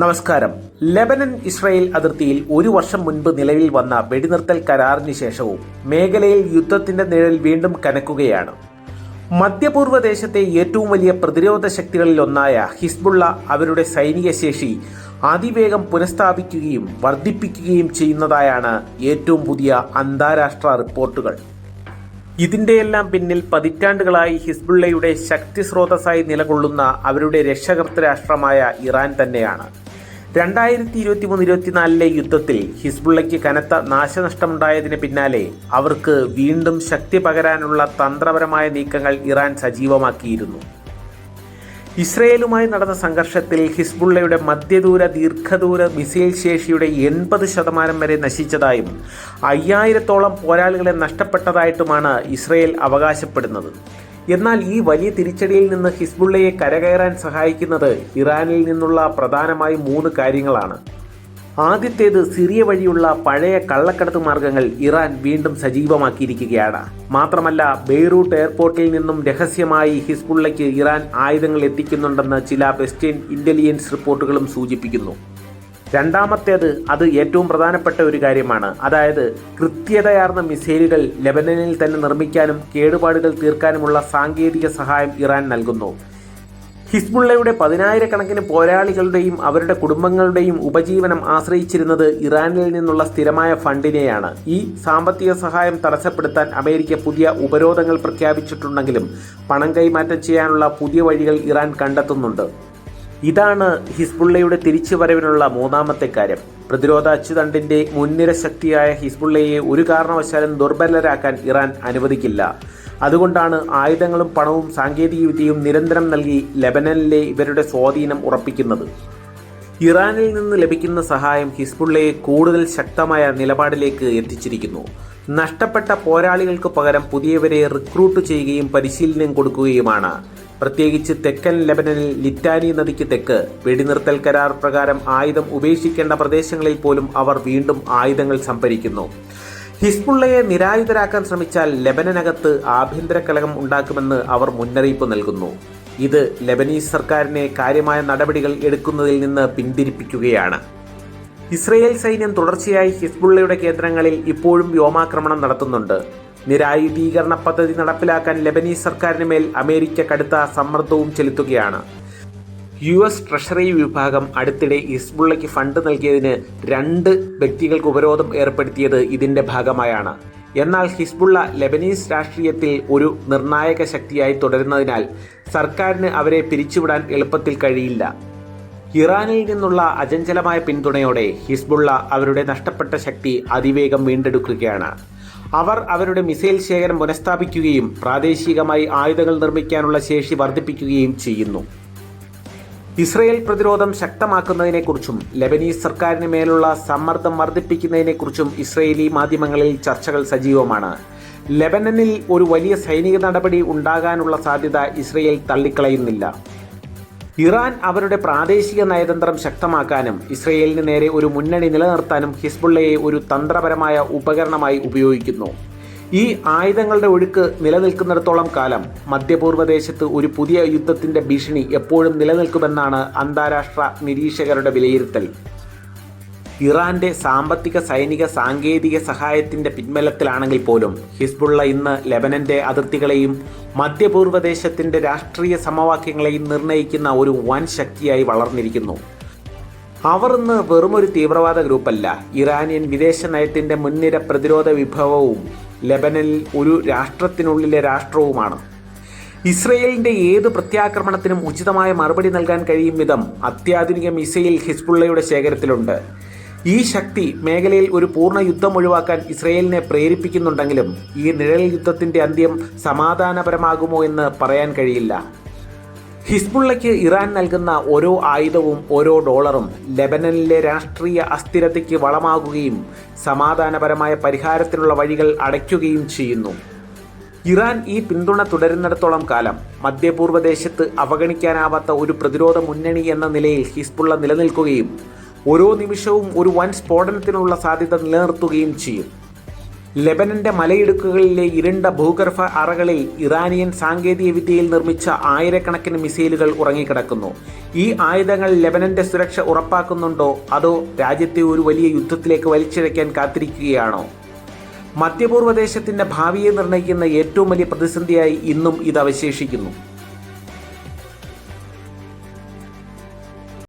നമസ്കാരം. Lebanon Israel അതിർത്തിയിൽ ഒരു വർഷം മുൻപ് നിലവിൽ വന്ന വെടിനിർത്തൽ കരാറിന് ശേഷവും മേഖലയിൽ യുദ്ധത്തിന്റെ നിഴൽ വീണ്ടും കനക്കുകയാണ്. മധ്യപൂർവ ദേശത്തെ ഏറ്റവും വലിയ പ്രതിരോധ ശക്തികളിൽ ഒന്നായ ഹിസ്ബുള്ള അവരുടെ സൈനിക ശേഷി അതിവേഗം പുനഃസ്ഥാപിക്കുകയും വർദ്ധിപ്പിക്കുകയും ചെയ്യുന്നതായാണ് ഏറ്റവും പുതിയ അന്താരാഷ്ട്ര റിപ്പോർട്ടുകൾ. ഇതിന്റെയെല്ലാം പിന്നിൽ പതിറ്റാണ്ടുകളായി ഹിസ്ബുള്ളയുടെ ശക്തി സ്രോതസ്സായി നിലകൊള്ളുന്ന അവരുടെ രക്ഷകർത്തരാഷ്ട്രമായ ഇറാൻ തന്നെയാണ്. രണ്ടായിരത്തി ഇരുപത്തി മൂന്ന് ഇരുപത്തിനാലിലെ യുദ്ധത്തിൽ ഹിസ്ബുള്ളയ്ക്ക് കനത്ത നാശനഷ്ടമുണ്ടായതിന് പിന്നാലെ അവർക്ക് വീണ്ടും ശക്തി പകരാനുള്ള തന്ത്രപരമായ നീക്കങ്ങൾ ഇറാൻ സജീവമാക്കിയിരുന്നു. ഇസ്രയേലുമായി നടന്ന സംഘർഷത്തിൽ ഹിസ്ബുള്ളയുടെ മധ്യദൂര ദീർഘദൂര മിസൈൽ ശേഷിയുടെ എൺപത് ശതമാനം വരെ നശിച്ചതായും അയ്യായിരത്തോളം പോരാളികളെ നഷ്ടപ്പെട്ടതായിട്ടുമാണ് ഇസ്രയേൽ അവകാശപ്പെടുന്നത്. എന്നാൽ ഈ വലിയ തിരിച്ചടിയിൽ നിന്ന് ഹിസ്ബുള്ളയെ കരകയറാൻ സഹായിക്കുന്നത് ഇറാനിൽ നിന്നുള്ള പ്രധാനമായി മൂന്ന് കാര്യങ്ങളാണ്. ആദ്യത്തേത് സിറിയ വഴിയുള്ള പഴയ കള്ളക്കടത്ത് മാർഗങ്ങൾ ഇറാൻ വീണ്ടും സജീവമാക്കിയിരിക്കുകയാണ്. മാത്രമല്ല ബെയ്റൂട്ട് എയർപോർട്ടിൽ നിന്നും രഹസ്യമായി ഹിസ്ബുള്ളയ്ക്ക് ഇറാൻ ആയുധങ്ങൾ എത്തിക്കുന്നുണ്ടെന്ന് ചില വെസ്റ്റേൺ ഇന്റലിജൻസ് റിപ്പോർട്ടുകളും സൂചിപ്പിക്കുന്നു. രണ്ടാമത്തേത് അത് ഏറ്റവും പ്രധാനപ്പെട്ട ഒരു കാര്യമാണ്. അതായത് കൃത്യതയാർന്ന മിസൈലുകൾ ലെബനനിൽ തന്നെ നിർമ്മിക്കാനും കേടുപാടുകൾ തീർക്കാനുമുള്ള സാങ്കേതിക സഹായം ഇറാൻ നൽകുന്നു. ഹിസ്ബുള്ളയുടെ പതിനായിരക്കണക്കിന് പോരാളികളുടെയും അവരുടെ കുടുംബങ്ങളുടെയും ഉപജീവനം ആശ്രയിച്ചിരുന്നത് ഇറാനിൽ നിന്നുള്ള സ്ഥിരമായ ഫണ്ടിനെയാണ്. ഈ സാമ്പത്തിക സഹായം തടസ്സപ്പെടുത്താൻ അമേരിക്ക പുതിയ ഉപരോധങ്ങൾ പ്രഖ്യാപിച്ചിട്ടുണ്ടെങ്കിലും പണം കൈമാറ്റം ചെയ്യാനുള്ള പുതിയ വഴികൾ ഇറാൻ കണ്ടെത്തുന്നുണ്ട്. ഇതാണ് ഹിസ്ബുള്ളയുടെ തിരിച്ചുവരവിനുള്ള മൂന്നാമത്തെ കാര്യം. പ്രതിരോധ അച്ചുതണ്ടിന്റെ മുൻനിര ശക്തിയായ ഹിസ്ബുള്ളയെ ഒരു കാരണവശാലും ദുർബലരാക്കാൻ ഇറാൻ അനുവദിക്കില്ല. അതുകൊണ്ടാണ് ആയുധങ്ങളും പണവും സാങ്കേതികവിദ്യയും നിരന്തരം നൽകി ലെബനനിലെ ഇവരുടെ സ്വാധീനം ഉറപ്പിക്കുന്നത്. ഇറാനിൽ നിന്ന് ലഭിക്കുന്ന സഹായം ഹിസ്ബുള്ളയെ കൂടുതൽ ശക്തമായ നിലപാടിലേക്ക് എത്തിച്ചിരിക്കുന്നു. നഷ്ടപ്പെട്ട പോരാളികൾക്ക് പകരം പുതിയവരെ റിക്രൂട്ട് ചെയ്യുകയും പരിശീലനം കൊടുക്കുകയുമാണ്. പ്രത്യേകിച്ച് തെക്കൻ ലെബനനിൽ ലിറ്റാനി നദിക്ക് തെക്ക്. വെടിനിർത്തൽ കരാർ പ്രകാരം ആയുധം ഉപേക്ഷിക്കേണ്ട പ്രദേശങ്ങളിൽ പോലും അവർ വീണ്ടും ആയുധങ്ങൾ സംഭരിക്കുന്നു. ഹിസ്ബുള്ളയെ നിരായുധരാക്കാൻ ശ്രമിച്ചാൽ ലെബനനകത്ത് ആഭ്യന്തര കലകം ഉണ്ടാക്കുമെന്ന് അവർ മുന്നറിയിപ്പ് നൽകുന്നു. ഇത് ലെബനീസ് സർക്കാരിനെ കാര്യമായ നടപടികൾ എടുക്കുന്നതിൽ നിന്ന് പിന്തിരിപ്പിക്കുകയാണ്. ഇസ്രയേൽ സൈന്യം തുടർച്ചയായി ഹിസ്ബുള്ളയുടെ കേന്ദ്രങ്ങളിൽ ഇപ്പോഴും വ്യോമാക്രമണം നടത്തുന്നുണ്ട്. നിരായുധീകരണ പദ്ധതി നടപ്പിലാക്കാൻ ലബനീസ് സർക്കാരിന് മേൽ അമേരിക്ക കടുത്ത സമ്മർദ്ദവും ചെലുത്തുകയാണ്. യു എസ് ട്രഷറി വിഭാഗം അടുത്തിടെ ഹിസ്ബുള്ളയ്ക്ക് ഫണ്ട് നൽകിയതിന് രണ്ട് വ്യക്തികൾക്ക് ഉപരോധം ഏർപ്പെടുത്തിയത് ഇതിന്റെ ഭാഗമായാണ്. എന്നാൽ ഹിസ്ബുള്ള ലെബനീസ് രാഷ്ട്രീയത്തിൽ ഒരു നിർണായക ശക്തിയായി തുടരുന്നതിനാൽ സർക്കാരിന് അവരെ പിരിച്ചുവിടാൻ എളുപ്പത്തിൽ കഴിയില്ല. ഇറാനിൽ നിന്നുള്ള അചഞ്ചലമായ പിന്തുണയോടെ ഹിസ്ബുള്ള അവരുടെ നഷ്ടപ്പെട്ട ശക്തി അതിവേഗം വീണ്ടെടുക്കുകയാണ്. അവർ അവരുടെ മിസൈൽ ശേഖരം പുനഃസ്ഥാപിക്കുകയും പ്രാദേശികമായി ആയുധങ്ങൾ നിർമ്മിക്കാനുള്ള ശേഷി വർദ്ധിപ്പിക്കുകയും ചെയ്യുന്നു. ഇസ്രയേൽ പ്രതിരോധം ശക്തമാക്കുന്നതിനെക്കുറിച്ചും ലബനീസ് സർക്കാരിന് മേലുള്ള സമ്മർദ്ദം വർദ്ധിപ്പിക്കുന്നതിനെക്കുറിച്ചും ഇസ്രയേലി മാധ്യമങ്ങളിൽ ചർച്ചകൾ സജീവമാണ്. ലെബനനിൽ ഒരു വലിയ സൈനിക നടപടി ഉണ്ടാകാനുള്ള സാധ്യത ഇസ്രയേൽ തള്ളിക്കളയുന്നില്ല. ഇറാൻ അവരുടെ പ്രാദേശിക നയതന്ത്രം ശക്തമാക്കാനും ഇസ്രയേലിന് നേരെ ഒരു മുന്നണി നിലനിർത്താനും ഹിസ്ബുള്ളയെ ഒരു തന്ത്രപരമായ ഉപകരണമായി ഉപയോഗിക്കുന്നു. ഈ ആയുധങ്ങളുടെ ഒഴുക്ക് നിലനിൽക്കുന്നിടത്തോളം കാലം മധ്യപൂർവദേശത്ത് ഒരു പുതിയ യുദ്ധത്തിന്റെ ഭീഷണി എപ്പോഴും നിലനിൽക്കുമെന്നാണ് അന്താരാഷ്ട്ര നിരീക്ഷകരുടെ വിലയിരുത്തൽ. ഇറാന്റെ സാമ്പത്തിക സൈനിക സാങ്കേതിക സഹായത്തിന്റെ പിൻബലത്തിലാണെങ്കിൽ പോലും ഹിസ്ബുള്ള ഇന്ന് ലെബനന്റെ അതിർത്തികളെയും മധ്യപൂർവദേശത്തിന്റെ രാഷ്ട്രീയ സമവാക്യങ്ങളെയും നിർണയിക്കുന്ന ഒരു വൻ ശക്തിയായി വളർന്നിരിക്കുന്നു. അവർ ഇന്ന് വെറുമൊരു തീവ്രവാദ ഗ്രൂപ്പല്ല. ഇറാനിയൻ വിദേശ നയത്തിന്റെ മുൻനിര പ്രതിരോധ വിഭവവും ലെബനനിൽ ഒരു രാഷ്ട്രത്തിനുള്ളിലെ രാഷ്ട്രവുമാണ്. ഇസ്രയേലിന്റെ ഏത് പ്രത്യാക്രമണത്തിനും ഉചിതമായ മറുപടി നൽകാൻ കഴിയും വിധം അത്യാധുനിക മിസൈൽ ഹിസ്ബുള്ളയുടെ ശേഖരത്തിലുണ്ട്. ഈ ശക്തി മേഖലയിൽ ഒരു പൂർണ യുദ്ധം ഒഴിവാക്കാൻ ഇസ്രയേലിനെ പ്രേരിപ്പിക്കുന്നുണ്ടെങ്കിലും ഈ നിഴൽ യുദ്ധത്തിന്റെ അന്ത്യം സമാധാനപരമാകുമോ എന്ന് പറയാൻ കഴിയില്ല. ഹിസ്ബുള്ളയ്ക്ക് ഇറാൻ നൽകുന്ന ഓരോ ആയുധവും ഓരോ ഡോളറും ലെബനനിലെ രാഷ്ട്രീയ അസ്ഥിരതയ്ക്ക് വളമാകുകയും സമാധാനപരമായ പരിഹാരത്തിനുള്ള വഴികൾ അടയ്ക്കുകയും ചെയ്യുന്നു. ഇറാൻ ഈ പിന്തുണ തുടരുന്നിടത്തോളം കാലം മധ്യപൂർവദേശത്ത് അവഗണിക്കാനാവാത്ത ഒരു പ്രതിരോധ മുന്നണി എന്ന നിലയിൽ ഹിസ്ബുള്ള നിലനിൽക്കുകയും ഓരോ നിമിഷവും ഒരു വൻ സ്ഫോടനത്തിനുള്ള സാധ്യത നിലനിർത്തുകയും ചെയ്യും. ലെബനന്റെ മലയിടുക്കുകളിലെ ഇരുണ്ട ഭൂഗർഭ അറകളിൽ ഇറാനിയൻ സാങ്കേതിക വിദ്യയിൽ നിർമ്മിച്ച ആയിരക്കണക്കിന് മിസൈലുകൾ ഉറങ്ങിക്കിടക്കുന്നു. ഈ ആയുധങ്ങൾ ലെബനന്റെ സുരക്ഷ ഉറപ്പാക്കുന്നുണ്ടോ? അതോ രാജ്യത്തെ ഒരു വലിയ യുദ്ധത്തിലേക്ക് വലിച്ചിഴയ്ക്കാൻ കാത്തിരിക്കുകയാണോ? മധ്യപൂർവദേശത്തിന്റെ ഭാവിയെ നിർണയിക്കുന്ന ഏറ്റവും വലിയ പ്രതിസന്ധിയായി ഇന്നും ഇത് അവശേഷിക്കുന്നു.